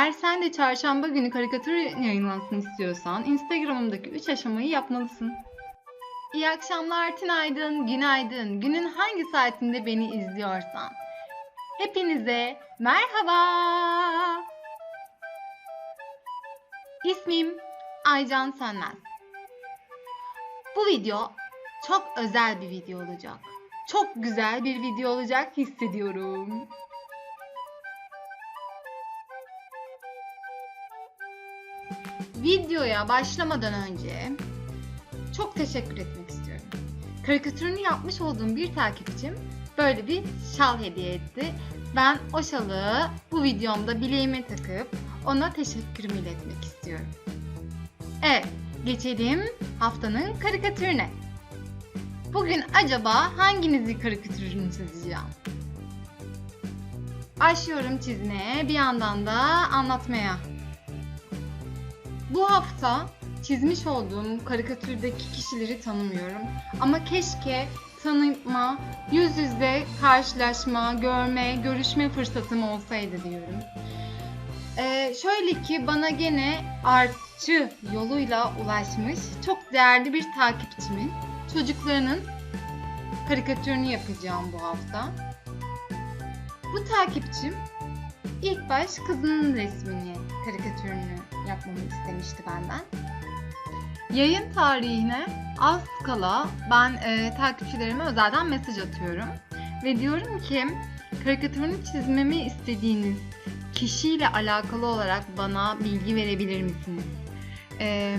Eğer sen de çarşamba günü karikatür yayınlansın istiyorsan Instagram'ımdaki 3 aşamayı yapmalısın. İyi akşamlar, tünaydın, günaydın. Günün hangi saatinde beni izliyorsan. Hepinize merhaba. İsmim Aycan Sönmez. Bu video çok özel bir video olacak. Çok güzel bir video olacak hissediyorum. Videoya başlamadan önce çok teşekkür etmek istiyorum. Karikatürünü yapmış olduğum bir takipçim böyle bir şal hediye etti. Ben o şalı bu videomda bileğime takıp ona teşekkürümü iletmek istiyorum. Evet, geçelim haftanın karikatürüne. Bugün acaba hanginizin karikatürünü çizeceğim? Başlıyorum çizmeye, bir yandan da anlatmaya. Bu hafta çizmiş olduğum karikatürdeki kişileri tanımıyorum. Ama keşke tanıma, yüz yüze karşılaşma, görme, görüşme fırsatım olsaydı diyorum. Ee, şöyle ki bana gene artçı yoluyla ulaşmış çok değerli bir takipçimin çocuklarının karikatürünü yapacağım bu hafta. Bu takipçim ilk baş kızının resmini, karikatürünü yapmamı istemişti benden. Yayın tarihine az kala ben e, takipçilerime özelden mesaj atıyorum. Ve diyorum ki karikatürünü çizmemi istediğiniz kişiyle alakalı olarak bana bilgi verebilir misiniz? Ee,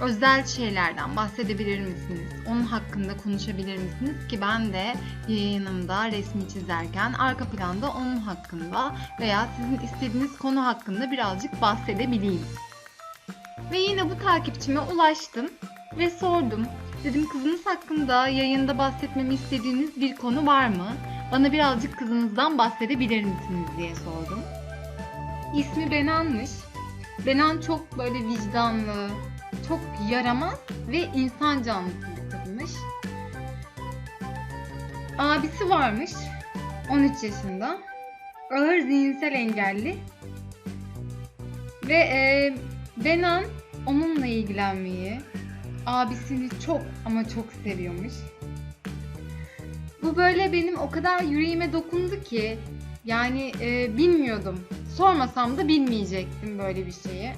özel şeylerden bahsedebilir misiniz? Onun hakkında konuşabilir misiniz? Ki ben de yayınımda resmi çizerken arka planda onun hakkında veya sizin istediğiniz konu hakkında birazcık bahsedebileyim. Ve yine bu takipçime ulaştım ve sordum. Dedim kızınız hakkında yayında bahsetmemi istediğiniz bir konu var mı? Bana birazcık kızınızdan bahsedebilir misiniz diye sordum. İsmi Benan'mış. Benan çok böyle vicdanlı, çok yaramaz ve insan canlısı bir kızmış. Abisi varmış. 13 yaşında. Ağır zihinsel engelli. Ve e, Benan onunla ilgilenmeyi, abisini çok ama çok seviyormuş. Bu böyle benim o kadar yüreğime dokundu ki yani e, bilmiyordum. Sormasam da bilmeyecektim böyle bir şeyi.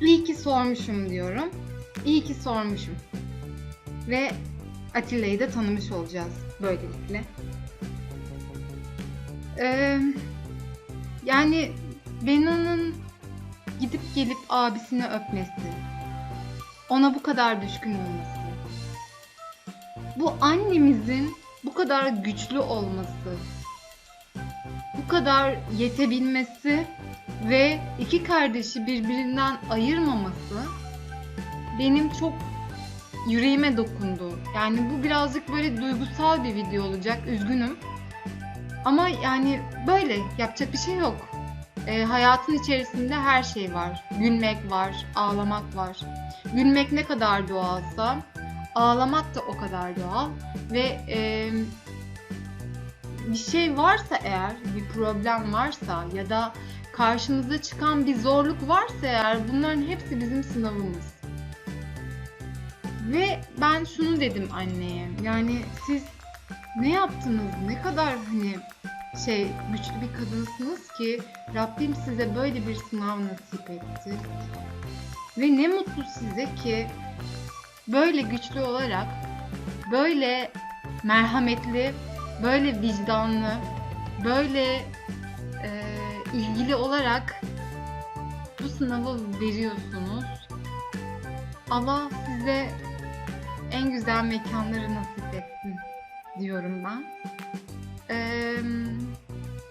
İyi ki sormuşum diyorum. İyi ki sormuşum. Ve Atilla'yı da tanımış olacağız böylelikle. Ee, yani Bena'nın gidip gelip abisini öpmesi, ona bu kadar düşkün olması, bu annemizin bu kadar güçlü olması, bu kadar yetebilmesi ve iki kardeşi birbirinden ayırmaması benim çok yüreğime dokundu. Yani bu birazcık böyle duygusal bir video olacak. Üzgünüm. Ama yani böyle yapacak bir şey yok. E, hayatın içerisinde her şey var. Gülmek var, ağlamak var. Gülmek ne kadar doğalsa ağlamak da o kadar doğal ve e, bir şey varsa eğer, bir problem varsa ya da karşımıza çıkan bir zorluk varsa eğer bunların hepsi bizim sınavımız. Ve ben şunu dedim anneye. Yani siz ne yaptınız? Ne kadar hani şey güçlü bir kadınsınız ki Rabbim size böyle bir sınav nasip etti. Ve ne mutlu size ki böyle güçlü olarak böyle merhametli, böyle vicdanlı, böyle ilgili olarak bu sınavı veriyorsunuz. Allah size en güzel mekanları nasip etsin diyorum ben. Ee,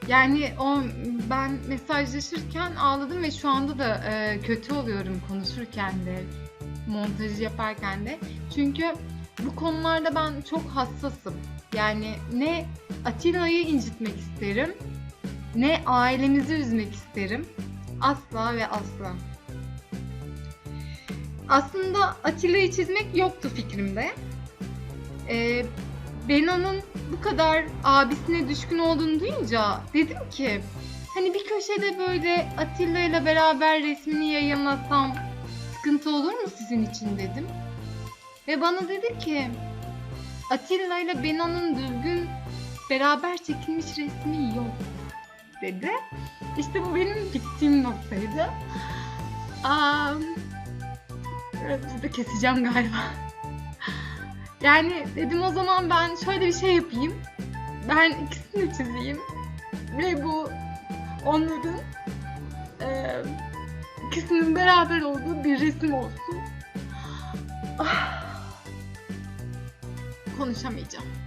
yani o ben mesajlaşırken ağladım ve şu anda da e, kötü oluyorum konuşurken de montajı yaparken de. Çünkü bu konularda ben çok hassasım. Yani ne Atina'yı incitmek isterim, ne ailemizi üzmek isterim. Asla ve asla. Aslında Atilla'yı çizmek yoktu fikrimde. Ee, Bena'nın bu kadar abisine düşkün olduğunu duyunca dedim ki hani bir köşede böyle Atilla ile beraber resmini yayınlasam sıkıntı olur mu sizin için dedim. Ve bana dedi ki Atilla ile Bena'nın düzgün beraber çekilmiş resmi yok dedi. İşte bu benim bittiğim noktaydı. Aa, evet, burada keseceğim galiba. Yani dedim o zaman ben şöyle bir şey yapayım. Ben ikisini çizeyim. Ve bu onların e, ikisinin beraber olduğu bir resim olsun. Ah. Konuşamayacağım.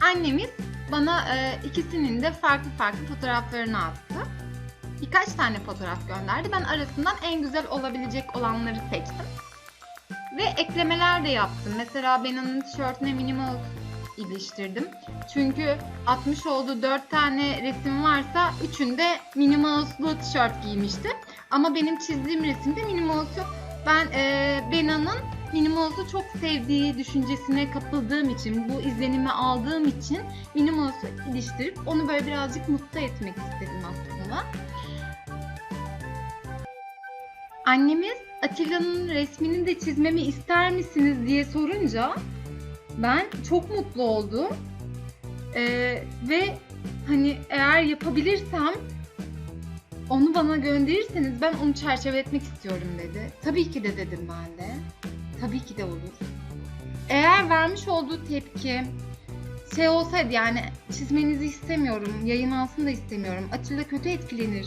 Annemiz bana e, ikisinin de farklı farklı fotoğraflarını attı. Birkaç tane fotoğraf gönderdi. Ben arasından en güzel olabilecek olanları seçtim. Ve eklemeler de yaptım. Mesela ben onun tişörtüne minimal iliştirdim. Çünkü atmış olduğu 4 tane resim varsa üçünde minimaloslu tişört giymişti. Ama benim çizdiğim resimde minimalos yok. Ben e, Bena'nın Minimalos'u çok sevdiği düşüncesine kapıldığım için, bu izlenimi aldığım için Minimalos'u iliştirip onu böyle birazcık mutlu etmek istedim aslında. Annemiz Atilla'nın resmini de çizmemi ister misiniz diye sorunca ben çok mutlu oldum. Ee, ve hani eğer yapabilirsem onu bana gönderirseniz ben onu çerçeveletmek istiyorum dedi. Tabii ki de dedim ben de. Tabii ki de olur. Eğer vermiş olduğu tepki şey olsaydı yani çizmenizi istemiyorum, yayınlansın da istemiyorum, Atilla kötü etkilenir,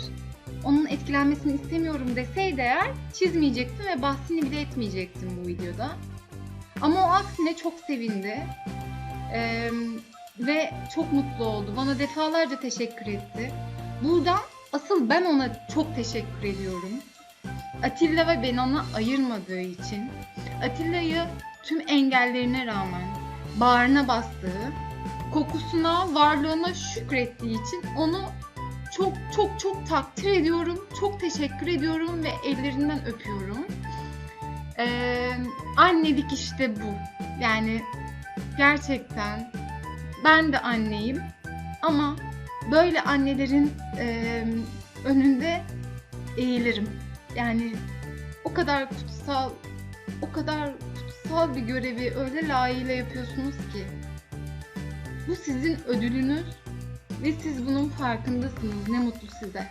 onun etkilenmesini istemiyorum deseydi eğer çizmeyecektim ve bahsini bile etmeyecektim bu videoda. Ama o aksine çok sevindi. Ee, ve çok mutlu oldu. Bana defalarca teşekkür etti. Buradan asıl ben ona çok teşekkür ediyorum. Atilla ve ben ayırmadığı için. Atilla'yı tüm engellerine rağmen bağrına bastığı, kokusuna, varlığına şükrettiği için onu çok çok çok takdir ediyorum. Çok teşekkür ediyorum ve ellerinden öpüyorum. Ee, annelik işte bu. Yani gerçekten ben de anneyim ama böyle annelerin e, önünde eğilirim. Yani o kadar kutsal, o kadar kutsal bir görevi öyle layığıyla yapıyorsunuz ki. Bu sizin ödülünüz ve siz bunun farkındasınız. Ne mutlu size.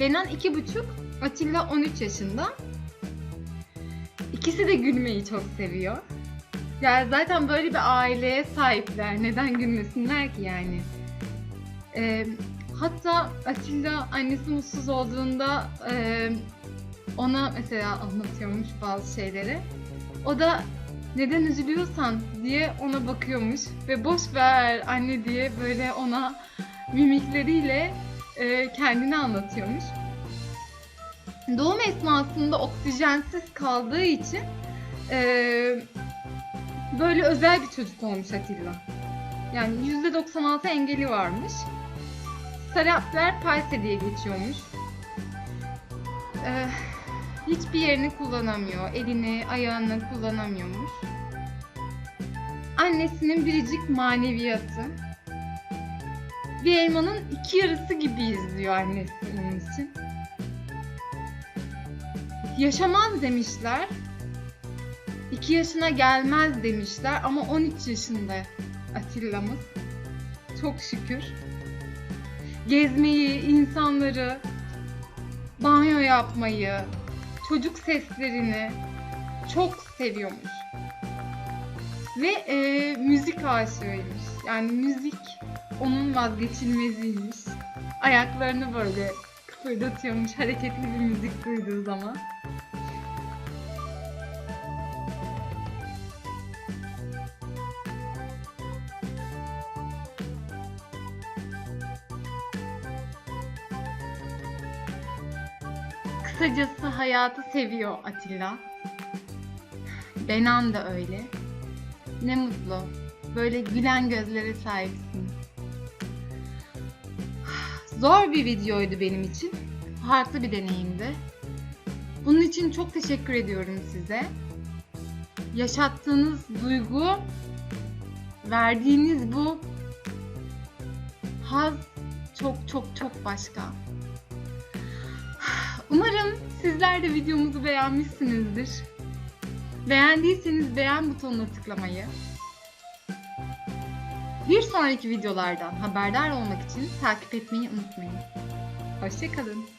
Benan iki buçuk, Atilla 13 yaşında. İkisi de gülmeyi çok seviyor. Yani zaten böyle bir aileye sahipler. Neden gülmesinler ki yani? Ee, hatta Atilla annesi mutsuz olduğunda e, ona mesela anlatıyormuş bazı şeyleri. O da neden üzülüyorsan diye ona bakıyormuş ve boş ver anne diye böyle ona mimikleriyle e, kendini anlatıyormuş. Doğum esnasında oksijensiz kaldığı için e, böyle özel bir çocuk olmuş Atilla. Yani %96 engeli varmış. Sarapler palse diye geçiyormuş. E, hiçbir yerini kullanamıyor. Elini, ayağını kullanamıyormuş. Annesinin biricik maneviyatı bir elmanın iki yarısı gibiyiz diyor annesi onun için. Yaşamaz demişler. 2 yaşına gelmez demişler ama 13 yaşında Atilla'mız. Çok şükür. Gezmeyi, insanları, banyo yapmayı, çocuk seslerini çok seviyormuş. Ve e, müzik aşığıymış. Yani müzik onun vazgeçilmeziymiş. Ayaklarını böyle kıpırdatıyormuş hareketli bir müzik duyduğu zaman. Kısacası hayatı seviyor Atilla. Benan da öyle. Ne mutlu. Böyle gülen gözlere sahipsin. Zor bir videoydu benim için. Farklı bir deneyimdi. Bunun için çok teşekkür ediyorum size. Yaşattığınız duygu, verdiğiniz bu haz çok çok çok başka. Umarım sizler de videomuzu beğenmişsinizdir. Beğendiyseniz beğen butonuna tıklamayı, bir sonraki videolardan haberdar olmak için takip etmeyi unutmayın. Hoşçakalın.